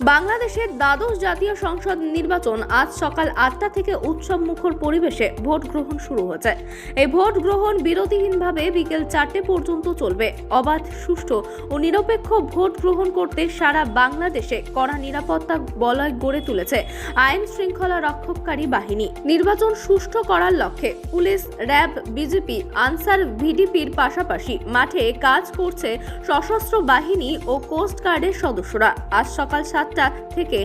বাংলাদেশের দ্বাদশ জাতীয় সংসদ নির্বাচন আজ সকাল আটটা থেকে উৎসব মুখর পরিবেশে ভোট গ্রহণ শুরু হয়েছে। এই ভোট গ্রহণ বিরতিহীনভাবে বিকেল চারটে পর্যন্ত চলবে। অবাধ, সুষ্ঠু ও নিরপেক্ষ ভোট গ্রহণ করতে সারা বাংলাদেশে কড়া নিরাপত্তা বলয় গড়ে তুলেছে আইন শৃঙ্খলা রক্ষককারী বাহিনী। নির্বাচন সুষ্ঠু করার লক্ষ্যে পুলিশ, র্যাব, বিজেপি, আনসার, ভিডিপির পাশাপাশি মাঠে কাজ করছে সশস্ত্র বাহিনী ও কোস্ট গার্ডের সদস্যরা। আজ সকাল সাতটা থেকে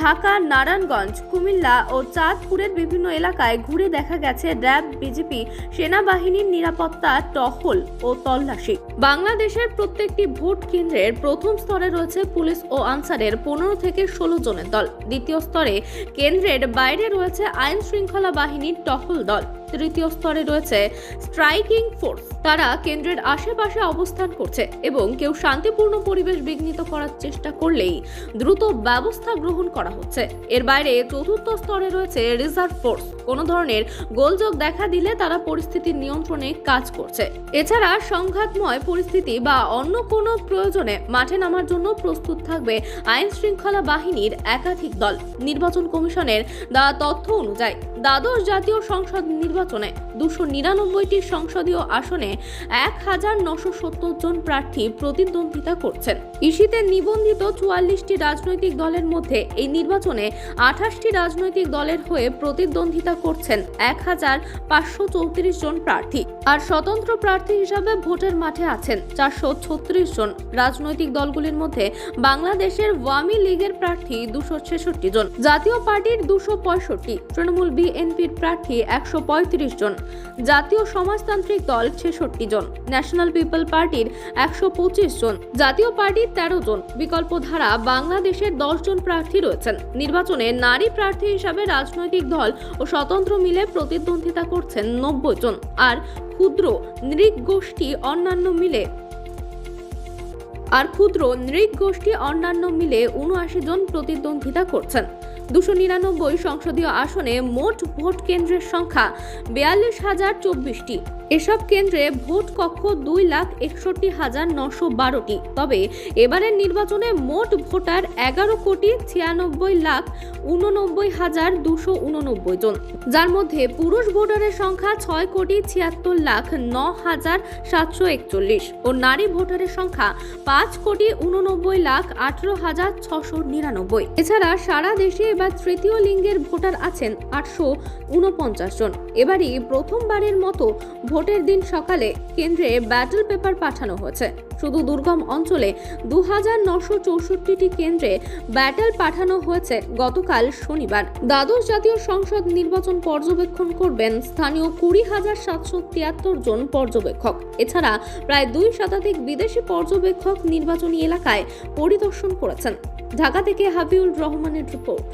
ঢাকা, নারায়ণগঞ্জ, কুমিল্লা ও চাঁদপুরের বিভিন্ন এলাকায় ঘুরে দেখা গেছে র্যাব, বিজেপি সেনাবাহিনীর নিরাপত্তা টহল ও তল্লাশি। বাংলাদেশের প্রত্যেকটি ভোট কেন্দ্রের প্রথম স্তরে রয়েছে পুলিশ ও আনসারের পনেরো থেকে ষোলো জনের দল। দ্বিতীয় স্তরে কেন্দ্রের বাইরে রয়েছে আইন শৃঙ্খলা বাহিনীর টহল দল। তৃতীয় স্তরে রয়েছে স্ট্রাইকিং ফোর্স। তারা কেন্দ্রের আশেপাশে অবস্থান করছে এবং কেউ শান্তিপূর্ণ পরিবেশ বিঘ্নিত করার চেষ্টা করলেই দ্রুত ব্যবস্থা গ্রহণ করা হচ্ছে। এর বাইরে চতুর্থ স্তরে রয়েছে রিজার্ভ ফোর্স। কোনো ধরনের গোলযোগ দেখা দিলে তারা পরিস্থিতির নিয়ন্ত্রণে কাজ করছে। এছাড়া সংঘাতময় পরিস্থিতি বা অন্য কোনো প্রয়োজনে মাঠে নামার জন্য প্রস্তুত থাকবে আইন শৃঙ্খলা বাহিনীর একাধিক দল। নির্বাচন কমিশনের দেওয়া তথ্য অনুযায়ী, দ্বাদশ জাতীয় সংসদ নির্বাচনে রচনায় দুশো নিরানব্বইটি সংসদীয় আসনে এক হাজার নশো সত্তর জন প্রার্থী প্রতিদ্বন্দ্বিতা করছেন। ইসিতে নিবন্ধিত চুয়াল্লিশটি রাজনৈতিক দলের মধ্যে এই নির্বাচনে আঠাশটি রাজনৈতিক দলের হয়ে প্রতিদ্বন্দ্বিতা করছেন এক হাজার পাঁচশো চৌত্রিশ জন প্রার্থী। আর স্বতন্ত্র প্রার্থী হিসাবে ভোটের মাঠে আছেন চারশো ছত্রিশ জন। রাজনৈতিক দলগুলির মধ্যে বাংলাদেশের ওয়ামী লীগের প্রার্থী দুশো ছেষট্টি জন। জাতীয় পার্টির দুশো পঁয়ষট্টি। তৃণমূল বিএনপির প্রার্থী একশো পঁয়ত্রিশ জন। জাতীয় সমাজতান্ত্রিক দল ছেষট্টি জন ন্যাশনাল পিপল পার্টির একশো পঁচিশ জন, জাতীয় পার্টির তেরো জন বিকল্প ধারা বাংলাদেশের দশ জন প্রার্থী রয়েছেন। নির্বাচনে নারী প্রার্থী হিসাবে রাজনৈতিক দল ও স্বতন্ত্র মিলে প্রতিদ্বন্দ্বিতা করছেন নব্বই জন। আর ক্ষুদ্র, নৃগোষ্ঠী অন্যান্য মিলে আর ক্ষুদ্র নৃগ গোষ্ঠী অন্যান্য মিলে উনআশি জন প্রতিদ্বন্দ্বিতা করছেন। দুশো নিরানব্বই সংসদীয় আসনে মোট ভোট কেন্দ্রের সংখ্যা বিয়াল্লিশ হাজার চব্বিশটি। এসব কেন্দ্রে ভোট কক্ষ দুই লাখ একষট্টি হাজার নশো বারোটি। তবে এবারের নির্বাচনে মোট ভোটার এগারো কোটি ছিয়ানব্বই লাখ উননব্বই হাজার দুশো উননব্বই জন। যার মধ্যে পুরুষ ভোটারের সংখ্যা ছয় কোটি ছিয়াত্তর লাখ ন হাজার সাতশো একচল্লিশ ও নারী ভোটারের সংখ্যা পাঁচ কোটি উননব্বই লাখ আঠারো হাজার ছশো নিরানব্বই। এছাড়া সারা দেশে এবার তৃতীয় লিঙ্গের ভোটার আছেন আটশো উনপঞ্চাশ জন। এবারই প্রথমবারের মতো ভোটের দিন সকালে কেন্দ্রে ব্যাটল পেপার পাঠানো হয়েছে। শুধু দুর্গম অঞ্চলে দু হাজার নশো চৌষট্টিটি কেন্দ্রে ব্যাটেল পাঠানো হয়েছে গতকাল শনিবার। দ্বাদশ জাতীয় সংসদ নির্বাচন পর্যবেক্ষণ করবেন স্থানীয় কুড়ি হাজার সাতশো তিয়াত্তর জন পর্যবেক্ষক। এছাড়া প্রায় দুই শতাধিক বিদেশি পর্যবেক্ষক নির্বাচনী এলাকায় পরিদর্শন করেছেন। ঢাকা থেকে হাবিউল রহমানের রিপোর্ট।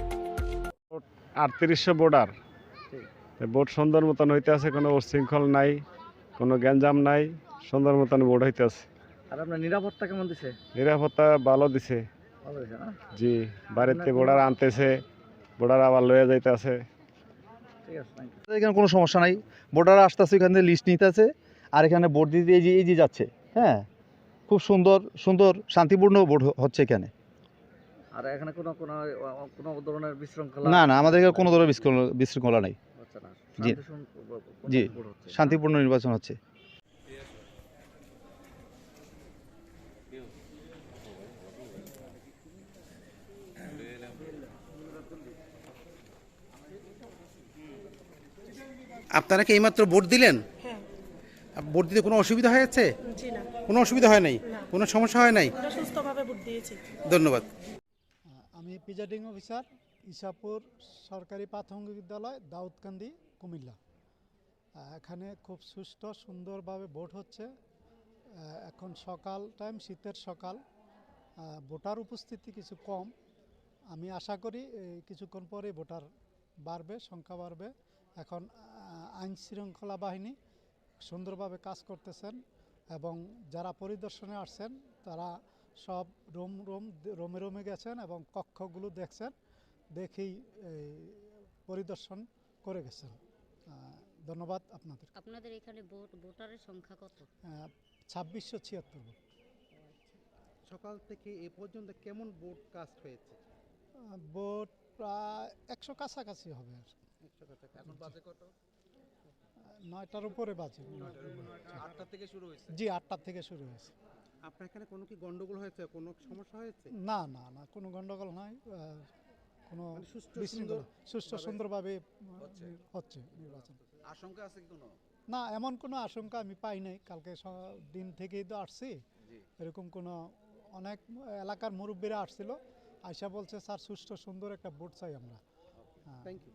আটত্রিশশো বোর্ডার ভোট সুন্দর মতন হইতে আছে, কোনো উশৃঙ্খল নাই, কোনো গ্যাঞ্জাম নাই সুন্দর মতন ভোট হইতে আছে। আর আপনার নিরাপত্তা কেমন দিছে? নিরাপত্তা ভালো দিছে। ভালো দিছে না? জি বাড়িতে বোর্ডার আনতেছে বোর্ডার আবার লয়ে যাইতে আছে ঠিক আছে এখানে কোনো সমস্যা নাই। ভোটাররা আসতেছে এখান থেকে লিস্ট নিতেছে আর এখানে বোর্ড দিতে এই যে এই যে যাচ্ছে হ্যাঁ? খুব সুন্দর সুন্দর শান্তিপূর্ণ বোর্ড হচ্ছে এখানে। আর এখানে কোনো কোনো কোনো ধরনের বিশৃঙ্খলা? না না আমাদের এখানে কোনো ধরনের বিশৃঙ্খলা- বিশৃঙ্খলা নাই। জি। জি। শান্তিপূর্ণ নির্বাচন হচ্ছে। আপনারা কি এইমাত্র ভোট দিলেন? হ্যাঁ। ভোট দিতে কোনো অসুবিধা হয়েছে? কোনো অসুবিধা হয় নাই? কোনো সমস্যা হয় নাই? আমরা সুস্থভাবে ভোট দিয়েছি। ধন্যবাদ। আমি প্রিজাইডিং অফিসার ইসাপুর সরকারি প্রাথমিক বিদ্যালয় দাউদকান্দি কুমিল্লা। এখানে খুব সুস্থ সুন্দরভাবে ভোট হচ্ছে। এখন সকাল টাইম শীতের সকাল। ভোটার উপস্থিতি কিছু কম। আমি আশা করি কিছুক্ষণ পরে ভোটার বাড়বে সংখ্যা বাড়বে। এখন আইন শৃঙ্খলা বাহিনী সুন্দরভাবে কাজ করতেছেন এবং যারা পরিদর্শনে আসছেন তারা সব রুম রুম রোমে রোমে গেছেন এবং কক্ষগুলো দেখছেন দেখেই এই, পরিদর্শন করে গেছেন। ধন্যবাদ আপনাদের। আপনাদের এখানে ভোট ভোটারের সংখ্যা কত? ছাব্বিশশো ছিয়াত্তর সকাল থেকে এ পর্যন্ত কেমন ভোট কাস্ট হয়েছে? ভোট প্রায় একশো কাছাকাছি হবে আর এখন বাজে কত? নয়টার উপরে বাজে। আটটা থেকে শুরু হয়েছে? জি আটটার থেকে শুরু হয়েছে। আপনার এখানে কোনো কি গন্ডগোল হয়েছে? কোনো সমস্যা হয়েছে? না না না কোনো গন্ডগোল নয় কোনো মানে বিশৃঙ্খলা সুন্দরভাবে হচ্ছে। হচ্ছে নির্বাচন। আশঙ্কা আছে কি কোনো? না এমন কোনো আশঙ্কা আমি পাই নাই। কালকে দিন থেকেই তো আসছি। এরকম কোনো অনেক এলাকার মুরব্বীরা আসছিল। আয়সা বলছে স্যার সুষ্ঠু সুন্দর একটা ভোট চাই আমরা। হ্যাঁ। Thank you